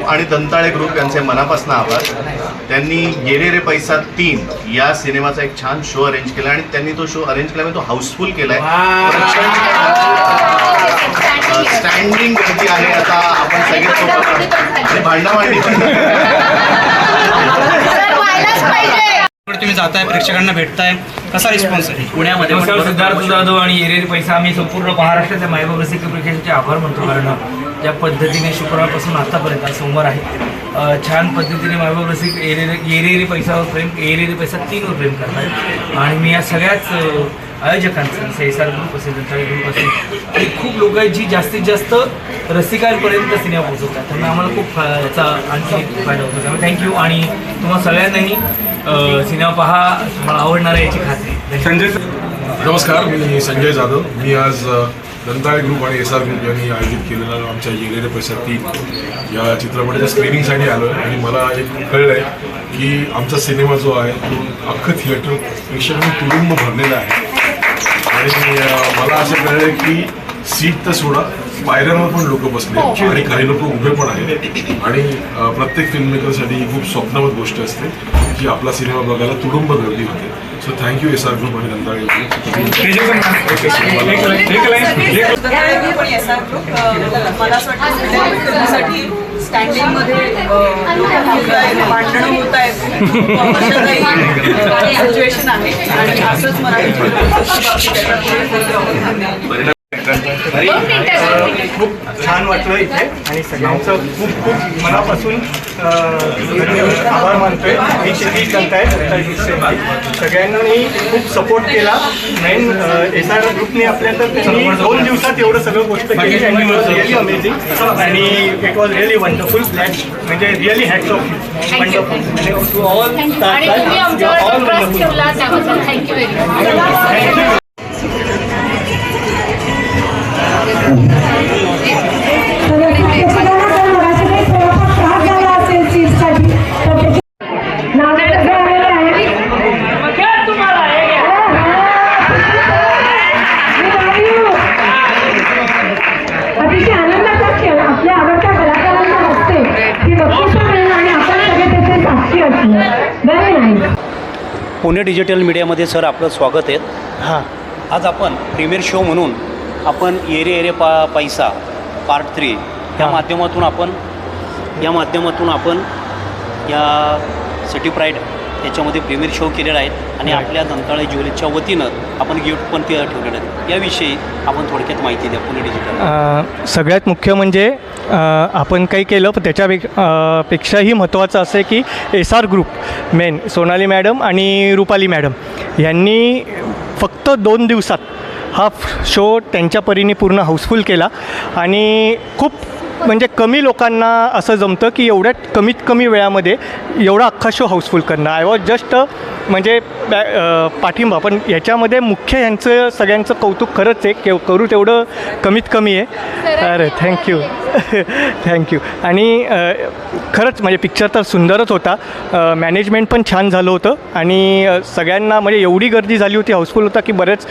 Group आणि दंताळे group यांचे मनापासून आभार. त्यांनी गेले रे पैसा तीन या सिनेमाचा एक छान शो अरेंज केला आणि त्यांनी तो शो अरेंज केला तो हाऊसफुल केलाय. स्टँडिंग गर्दी आहे आता. आपण सगळे सोबत आणि भांडणं मांडणी तुम्ही जाताय प्रेक्षकांना भेटताय. कसा रिस्पॉन्स आहे? पुण्यामध्ये सिद्धार्थ जाधव आणि एरेरी पैसा. आम्ही संपूर्ण महाराष्ट्राच्या मायबाब रसिक प्रेक्षकांचे आभार मानतो. कारण ज्या पद्धतीने शुक्रवारपासून आतापर्यंत आज सोमवार आहे छान पद्धतीने मायबाब रसिक एरेरी एरेरी पैसावर प्रेम एरेरी पैसा तीनवर प्रेम करतात आणि मी या सगळ्याच आयोजकांचं सैसार ग्रुप असेल दंताळे ग्रुप असेल आणि खूप लोक आहेत जी जास्तीत जास्त रसिकांपर्यंत सिनेमा पोहोचवतात. त्यामुळे आम्हाला खूप याचा आणखी एक फायदा होतो. त्यामुळे थँक्यू आणि तुम्हाला सगळ्यांनाही सिनेमा पहा तुम्हाला आवडणार आहे याची खात्री. संजय नमस्कार मी संजय जाधव. मी आज दंताळे ग्रुप आणि एस आर ग्रुप यांनी आयोजित केलेला आमच्या गेलेले पैसा तीन या चित्रपटाच्या स्क्रीनिंगसाठी आलो आहे. आणि मला एक कळलं आहे की आमचा सिनेमा जो आहे तो अख्खं थिएटर प्रेक्षकांनी तुडुंब भरलेला आहे. आणि मला असं कळलं आहे की सीट तर सोडा. पायऱ्यांवर पण लोक बसले आणि काही लोक उभे पण आहेत. आणि प्रत्येक फिल्ममेकरसाठी ही खूप स्वप्नवत गोष्ट असते की आपला सिनेमा बघायला तुडुंब गर्दी होते. So thank you S R group आणि अ, मला असं वाटतं स्टँडिंगमध्ये भांडणं होत आहेत सिच्युएशन आहे आणि असंच मराठी खूप छान वाटलं इथे आणि सगळ्यांचं खूप खूप मनापासून आभार मानतोय. मी क्षितिज जनताय सगळ्यांनी खूप सपोर्ट केला. मेन एस आर ग्रुपने आपल्या तर त्यांनी दोन दिवसात एवढं सगळं गोष्ट केली. आणि वॉज रिअली अमेझिंग आणि इट वॉज रिअली वंडरफुल म्हणजे really hats off wonderful to all all wonderful thank you Pune digital मीडियामध्ये सर आपलं स्वागत आहे हां आज आपण प्रीमियर शो म्हणून आपण एरे एरे पा पैसा पार्ट थ्री या हां. माध्यमातून आपण या माध्यमातून आपण या सिटी प्राईड याच्यामध्ये प्रीमियर शो केलेला आहे आणि. आपल्या दंताळे ज्वेलरीच्या वतीनं आपण गिफ्ट पण ते ठेवलेलं आहे याविषयी आपण थोडक्यात माहिती द्या पुणे डिजिटल सगळ्यात मुख्य म्हणजे आपण काही केलं पण त्याच्यापेक्ष अ, पेक्षाही महत्त्वाचं असं आहे की S R group main Sonali madam आणि रुपाली मॅडम यांनी फक्त दोन दिवसात हा शो त्यांच्या परीने पूर्ण हाऊसफुल केला आणि खूप म्हणजे कमी लोकांना असं जमतं की एवढ्या कमीत कमी वेळामध्ये एवढा अख्खा शो हाऊसफुल करणं. आय वॉज जस्ट म्हणजे बॅ पाठिंबा. पण याच्यामध्ये मुख्य यांचं सगळ्यांचं कौतुक खरंच आहे. के करू तेवढं कमीत कमी आहे. अरे थँक्यू. थँक्यू आणि खरंच म्हणजे पिक्चर तर सुंदरच होता. मॅनेजमेंट पण छान झालं होतं. आणि सगळ्यांना म्हणजे एवढी गर्दी झाली होती हाऊसफुल होता की बरेच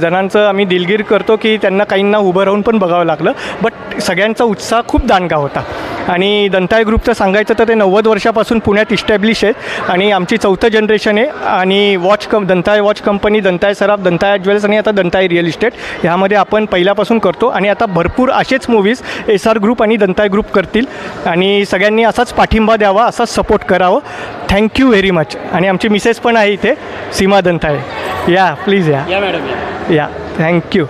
जणांचं आम्ही दिलगीर करतो की त्यांना काहींना उभं राहून पण बघावं लागलं. बट सगळ्यांचा उत्साह खूप दांडगा होता. आणि दंताय ग्रुपचं सांगायचं तर ते नव्वद वर्षापासून पुण्यात इस्टॅब्लिश आहेत. आणि आमची चौथं जनरेशन आहे. आणि वॉच कं Dantay watch company Dantay Saraf Dantay jewels आणि आता दंताय रिअल इस्टेट ह्यामध्ये आपण पहिल्यापासून करतो. आणि आता भरपूर असेच मूवीज एस आर ग्रुप आणि दंताय ग्रुप करतील. आणि सगळ्यांनी असाच पाठिंबा द्यावा असाच सपोर्ट करावं. थँक्यू व्हेरी मच आणि आमची मिसेस पण आहे इथे. सीमा दंताय या प्लीज या. या मॅडम या. या. थँक्यू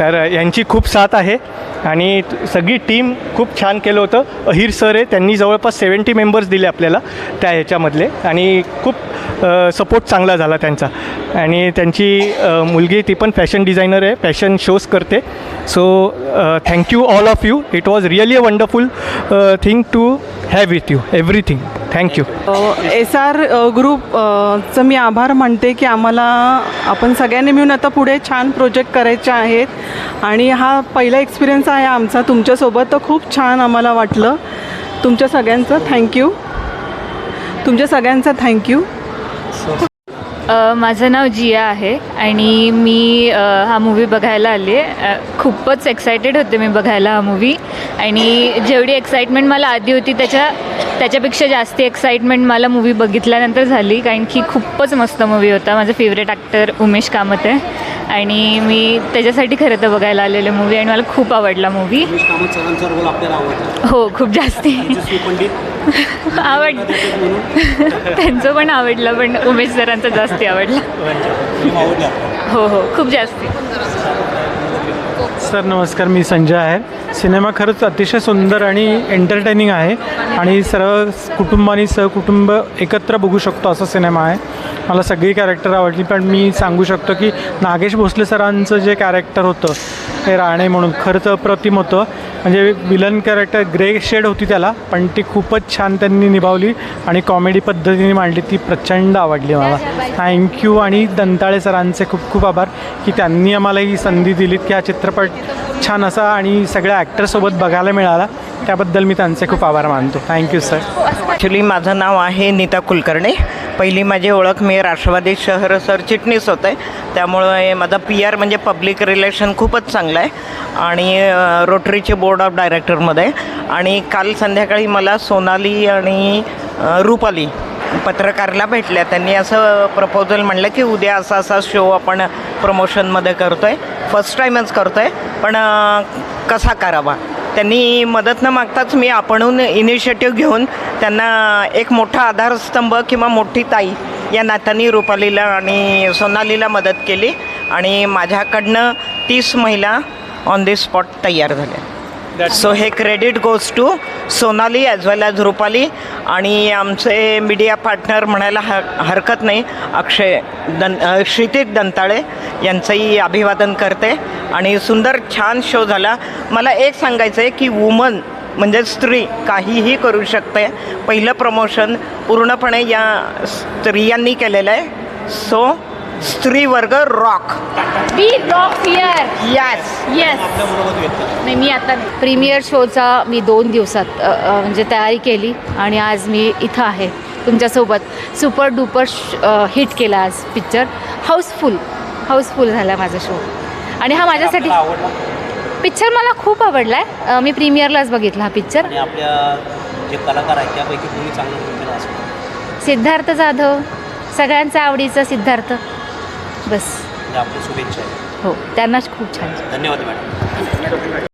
तर यांची खूप साथ आहे. आणि सगळी टीम खूप छान केलं होतं. अहिर सर आहे त्यांनी जवळपास सेवन्टी मेंबर्स दिले आपल्याला त्या ह्याच्यामधले. आणि खूप सपोर्ट चांगला झाला त्यांचा. आणि त्यांची मुलगी ती पण फॅशन डिझायनर आहे फॅशन शोज करते. So thank you all of you it was really a wonderful thing to have with you everything thank you S R group अ, चं मी आभार मानते की आम्हाला आपण सगळ्यांनी मिळून आता पुढे छान प्रोजेक्ट करायचे आहेत. आणि हा पहिला एक्सपिरियन्स आहे आमचा तुमच्यासोबत तर खूप छान आम्हाला वाटलं. तुमच्या सगळ्यांचं थँक्यू तुमच्या सगळ्यांचं थँक्यू अ, माझं नाव जिया आहे आणि मी हा मूवी बघायला आली आहे. खूपच एक्सायटेड होते मी बघायला हा मूवी आणि जेवढी एक्साइटमेंट मला आधी होती त्याच्या त्याच्यापेक्षा जास्ती एक्साइटमेंट मला मूवी बघितल्यानंतर झाली. कारण की खूपच मस्त मूवी होता. माझा फेवरेट ॲक्टर उमेश कामत आहे. आणि मी त्याच्यासाठी खरं तर बघायला आलेले मूवी आणि मला खूप आवडला मूवी हो खूप जास्ती. आवड त्यांचं पण आवडलं पण उमेश सरांचं जास्ती आवडलं. हो हो. खूप जास्ती. सर नमस्कार मी संजय आहे. सिनेमा खरंच अतिशय सुंदर आणि एंटरटेनिंग आहे आणि सर्व कुटुंब आणि सहकुटुंब एकत्र बघू शकतो असा सिनेमा आहे. मला सगळी कॅरेक्टर आवडली पण मी सांगू शकतो की नागेश भोसले सरांचं जे कॅरेक्टर होतं ते राणे म्हणून खरंच अप्रतिम होतं. म्हणजे विलन कॅरेक्टर ग्रे शेड होती त्याला पण ती खूपच छान त्यांनी निभावली आणि कॉमेडी पद्धतीने मांडली. ती प्रचंड आवडली मला. थँक्यू आणि दंताळे सरांचे खूप खूप आभार की त्यांनी आम्हाला ही संधी दिलीत की हा चित्रपट छान असा आणि सगळ्या ॲक्टरसोबत बघायला मिळाला. त्याबद्दल मी त्यांचे खूप आभार मानतो. थँक्यू सर ॲक्च्युली माझं नाव आहे नीता कुलकर्णी. पहिली माझी ओळख मी राष्ट्रवादी शहर सरचिटणीस होते. त्यामुळे माझा पी आर म्हणजे पब्लिक रिलेशन खूपच चांगलं आहे. आणि रोटरीचे बोर्ड ऑफ डायरेक्टरमध्ये आणि काल संध्याकाळी मला सोनाली आणि अ, रुपाली पत्रकारला भेटल्या. त्यांनी असं प्रपोजल म्हणलं की उद्या असा असा शो आपण प्रमोशनमध्ये करतो आहे फर्स्ट टाईमच करतो आहे पण कसा करावा? त्यांनी मदत न मागताच मी आपणहून इनिशिएटिव्ह घेऊन त्यांना एक मोठा आधारस्तंभ किंवा मोठी ताई या नात्याने रुपालीला आणि सोनालीला मदत केली आणि माझ्याकडनं तीस महिला ऑन दी स्पॉट तयार झाल्या. सो हे credit goes to Sonali as well as Rupali आणि आमचे मीडिया पार्टनर म्हणायला ह हरकत नाही. अक्षय दन क्षितिक दंताळे यांचंही अभिवादन करते. आणि सुंदर छान शो झाला. मला एक सांगायचं आहे की वुमन म्हणजे स्त्री काहीही करू शकते. पहिलं प्रमोशन पूर्णपणे या स्त्रियांनी केलेलं आहे. सो स्त्री वर्ग rock. We rock here yes yes नाही मी आता प्रीमियर शोचा मी दोन दिवसात अ, अ, म्हणजे तयारी केली आणि आज मी इथं आहे तुमच्यासोबत. सुपर डुपर हिट केला आज पिक्चर हाऊसफुल हाऊसफुल झाला माझा शो आणि हा माझ्यासाठी आवडला. पिक्चर मला खूप आवडला आहे मी प्रीमियरलाच बघितला हा पिक्चर आणि आपल्या जे कलाकार आहेत त्यापैकी तुम्ही चांगलं रोल केला असं सिद्धार्थ जाधव. सगळ्यांचा आवडीचा सिद्धार्थ. बस. म्हणजे आपली शुभेच्छा आहे हो त्यांनाच खूप छान. धन्यवाद मॅडम.